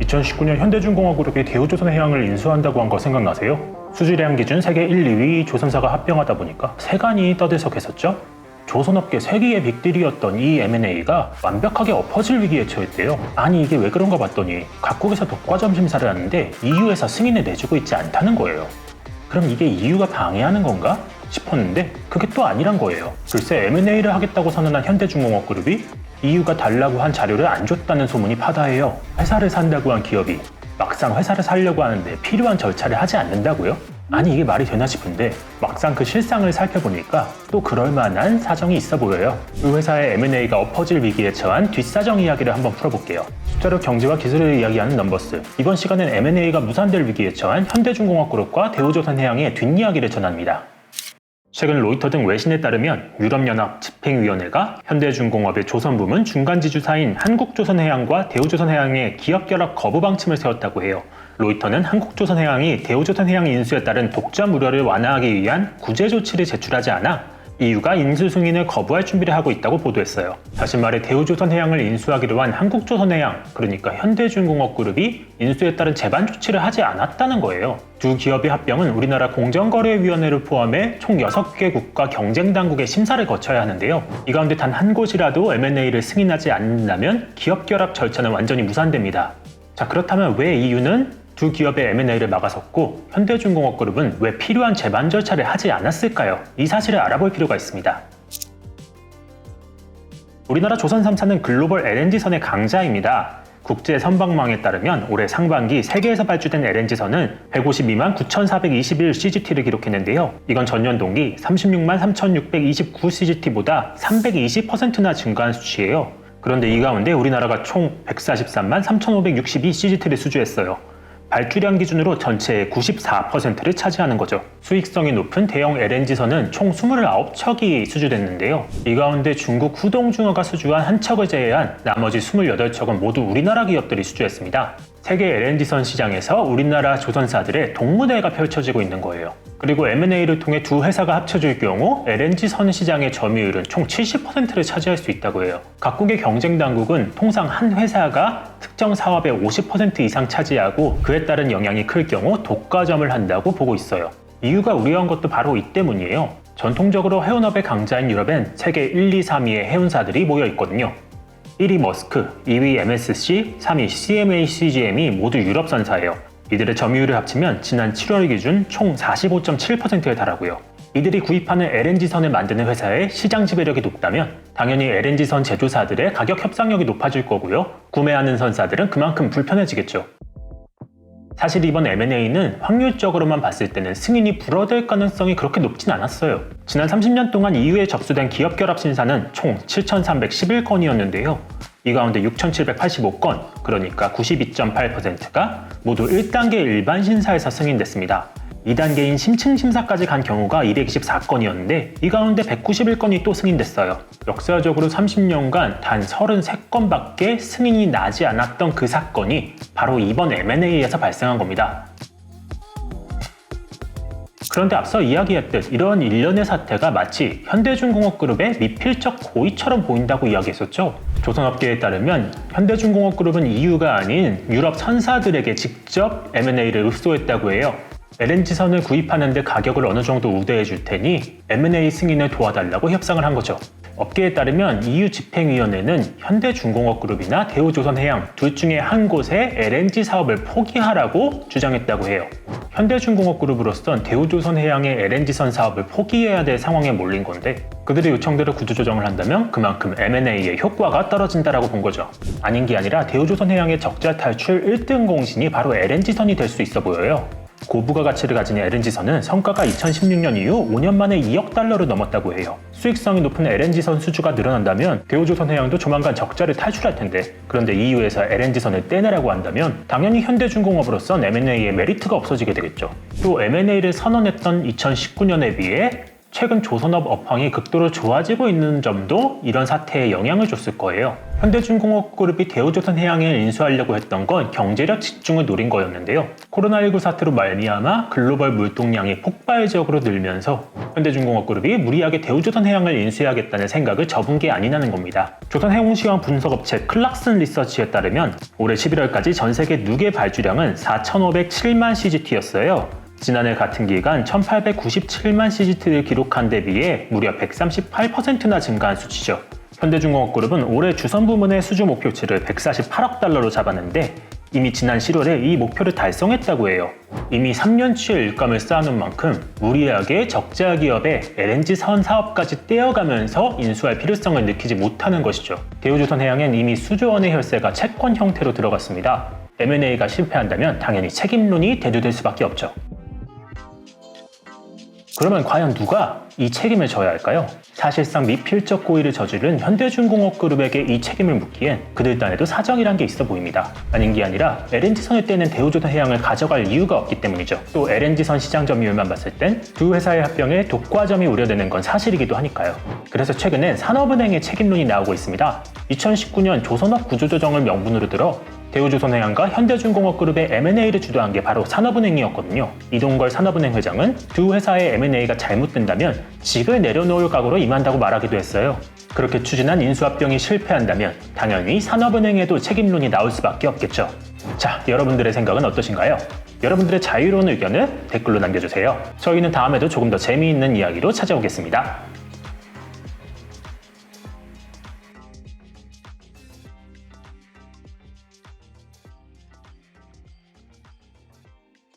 2019년 현대중공업그룹이 대우조선해양을 인수한다고 한 거 생각나세요? 수주량 기준 세계 1, 2위 조선사가 합병하다 보니까 세간이 떠들썩했었죠? 조선업계 세기의 빅딜이었던 이 M&A가 완벽하게 엎어질 위기에 처했대요. 아니 이게 왜 그런가 봤더니 각국에서 독과점 심사를 하는데 EU에서 승인을 내주고 있지 않다는 거예요. 그럼 이게 EU가 방해하는 건가? 싶었는데 그게 또 아니란 거예요. 글쎄 M&A를 하겠다고 선언한 현대중공업그룹이 EU가 달라고 한 자료를 안 줬다는 소문이 파다해요. 회사를 산다고 한 기업이 막상 회사를 살려고 하는데 필요한 절차를 하지 않는다고요? 아니 이게 말이 되나 싶은데 막상 그 실상을 살펴보니까 또 그럴 만한 사정이 있어 보여요. 그 회사의 M&A가 엎어질 위기에 처한 뒷사정 이야기를 한번 풀어볼게요. 숫자로 경제와 기술을 이야기하는 넘버스. 이번 시간은 M&A가 무산될 위기에 처한 현대중공업그룹과 대우조선해양의 뒷이야기를 전합니다. 최근 로이터 등 외신에 따르면 유럽연합 집행위원회가 현대중공업의 조선부문 중간지주사인 한국조선해양과 대우조선해양의 기업 결합 거부 방침을 세웠다고 해요. 로이터는 한국조선해양이 대우조선해양 인수에 따른 독점 우려를 완화하기 위한 구제 조치를 제출하지 않아 EU가 인수 승인을 거부할 준비를 하고 있다고 보도했어요. 다시 말해 대우조선해양을 인수하기로 한 한국조선해양, 그러니까 현대중공업그룹이 인수에 따른 재반 조치를 하지 않았다는 거예요. 두 기업의 합병은 우리나라 공정거래위원회를 포함해 총 6개 국가 경쟁당국의 심사를 거쳐야 하는데요. 이 가운데 단 한 곳이라도 M&A를 승인하지 않는다면 기업 결합 절차는 완전히 무산됩니다. 자 그렇다면 왜 EU는 두 기업의 M&A를 막아섰고 현대중공업그룹은 왜 필요한 재반 절차를 하지 않았을까요? 이 사실을 알아볼 필요가 있습니다. 우리나라 조선 3사는 글로벌 LNG선의 강자입니다. 국제 선박망에 따르면 올해 상반기 세계에서 발주된 LNG선은 152만 9,421 CGT를 기록했는데요. 이건 전년 동기 36만 3,629 CGT보다 320%나 증가한 수치예요. 그런데 이 가운데 우리나라가 총 143만 3,562 CGT를 수주했어요. 발주량 기준으로 전체의 94%를 차지하는 거죠. 수익성이 높은 대형 LNG선은 총 29척이 수주됐는데요. 이 가운데 중국 후동중어가 수주한 한 척을 제외한 나머지 28척은 모두 우리나라 기업들이 수주했습니다. 세계 LNG선 시장에서 우리나라 조선사들의 동무대가 펼쳐지고 있는 거예요. 그리고 M&A를 통해 두 회사가 합쳐질 경우 LNG선 시장의 점유율은 총 70%를 차지할 수 있다고 해요. 각국의 경쟁 당국은 통상 한 회사가 특정 사업의 50% 이상 차지하고 그에 따른 영향이 클 경우 독과점을 한다고 보고 있어요. 이유가 우려한 것도 바로 이 때문이에요. 전통적으로 해운업의 강자인 유럽엔 세계 1, 2, 3위의 해운사들이 모여 있거든요. 1위 머스크, 2위 MSC, 3위 CMA CGM이 모두 유럽 선사예요. 이들의 점유율을 합치면 지난 7월 기준 총 45.7%에 달하고요. 이들이 구입하는 LNG선을 만드는 회사의 시장 지배력이 높다면 당연히 LNG선 제조사들의 가격 협상력이 높아질 거고요. 구매하는 선사들은 그만큼 불편해지겠죠. 사실 이번 M&A는 확률적으로만 봤을 때는 승인이 불어될 가능성이 그렇게 높진 않았어요. 지난 30년 동안 EU에 접수된 기업 결합 신사는 총 7,311건이었는데요. 이 가운데 6,785건, 그러니까 92.8%가 모두 1단계 일반 신사에서 승인됐습니다. 2단계인 심층 심사까지 간 경우가 224건이었는데 이 가운데 191건이 또 승인됐어요. 역사적으로 30년간 단 33건밖에 승인이 나지 않았던 그 사건이 바로 이번 M&A에서 발생한 겁니다. 그런데 앞서 이야기했듯 이런 일련의 사태가 마치 현대중공업그룹의 미필적 고의처럼 보인다고 이야기했었죠. 조선업계에 따르면 현대중공업그룹은 EU가 아닌 유럽 선사들에게 직접 M&A를 흡수했다고 해요. LNG선을 구입하는데 가격을 어느 정도 우대해 줄 테니 M&A 승인을 도와달라고 협상을 한 거죠. 업계에 따르면 EU 집행위원회는 현대중공업그룹이나 대우조선해양 둘 중에 한 곳에 LNG 사업을 포기하라고 주장했다고 해요. 현대중공업그룹으로선 대우조선해양의 LNG선 사업을 포기해야 될 상황에 몰린 건데 그들의 요청대로 구조조정을 한다면 그만큼 M&A의 효과가 떨어진다라고 본 거죠. 아닌 게 아니라 대우조선해양의 적자 탈출 1등 공신이 바로 LNG선이 될 수 있어 보여요. 고부가 가치를 가진 LNG선은 성과가 2016년 이후 5년 만에 2억 달러를 넘었다고 해요. 수익성이 높은 LNG선 수주가 늘어난다면 대우조선 해양도 조만간 적자를 탈출할 텐데 그런데 EU에서 LNG선을 떼내라고 한다면 당연히 현대중공업으로선 M&A의 메리트가 없어지게 되겠죠. 또 M&A를 선언했던 2019년에 비해 최근 조선업 업황이 극도로 좋아지고 있는 점도 이런 사태에 영향을 줬을 거예요. 현대중공업그룹이 대우조선 해양을 인수하려고 했던 건 경제력 집중을 노린 거였는데요. 코로나19 사태로 말미암아 글로벌 물동량이 폭발적으로 늘면서 현대중공업그룹이 무리하게 대우조선 해양을 인수해야겠다는 생각을 접은 게 아니냐는 겁니다. 조선해운시황 분석업체 클락슨 리서치에 따르면 올해 11월까지 전 세계 누계 발주량은 4,507만 CGT였어요. 지난해 같은 기간 1897만 CGT를 기록한 데 비해 무려 138%나 증가한 수치죠. 현대중공업 그룹은 올해 주선 부문의 수주 목표치를 148억 달러로 잡았는데 이미 지난 7월에 이 목표를 달성했다고 해요. 이미 3년치의 일감을 쌓아놓은 만큼 무리하게 적자 기업의 LNG 선 사업까지 떼어가면서 인수할 필요성을 느끼지 못하는 것이죠. 대우조선 해양엔 이미 수조 원의 혈세가 채권 형태로 들어갔습니다. M&A가 실패한다면 당연히 책임론이 대두될 수밖에 없죠. 그러면 과연 누가 이 책임을 져야 할까요? 사실상 미필적 고의를 저지른 현대중공업그룹에게 이 책임을 묻기엔 그들 딴에도 사정이란 게 있어 보입니다. 아닌 게 아니라 LNG선을 떼는 대우조선 해양을 가져갈 이유가 없기 때문이죠. 또 LNG선 시장 점유율만 봤을 땐 두 회사의 합병에 독과점이 우려되는 건 사실이기도 하니까요. 그래서 최근엔 산업은행의 책임론이 나오고 있습니다. 2019년 조선업 구조조정을 명분으로 들어 대우조선해양과 현대중공업그룹의 M&A를 주도한 게 바로 산업은행이었거든요. 이동걸 산업은행 회장은 두 회사의 M&A가 잘못된다면 직을 내려놓을 각오로 임한다고 말하기도 했어요. 그렇게 추진한 인수합병이 실패한다면 당연히 산업은행에도 책임론이 나올 수밖에 없겠죠. 자, 여러분들의 생각은 어떠신가요? 여러분들의 자유로운 의견을 댓글로 남겨주세요. 저희는 다음에도 조금 더 재미있는 이야기로 찾아오겠습니다.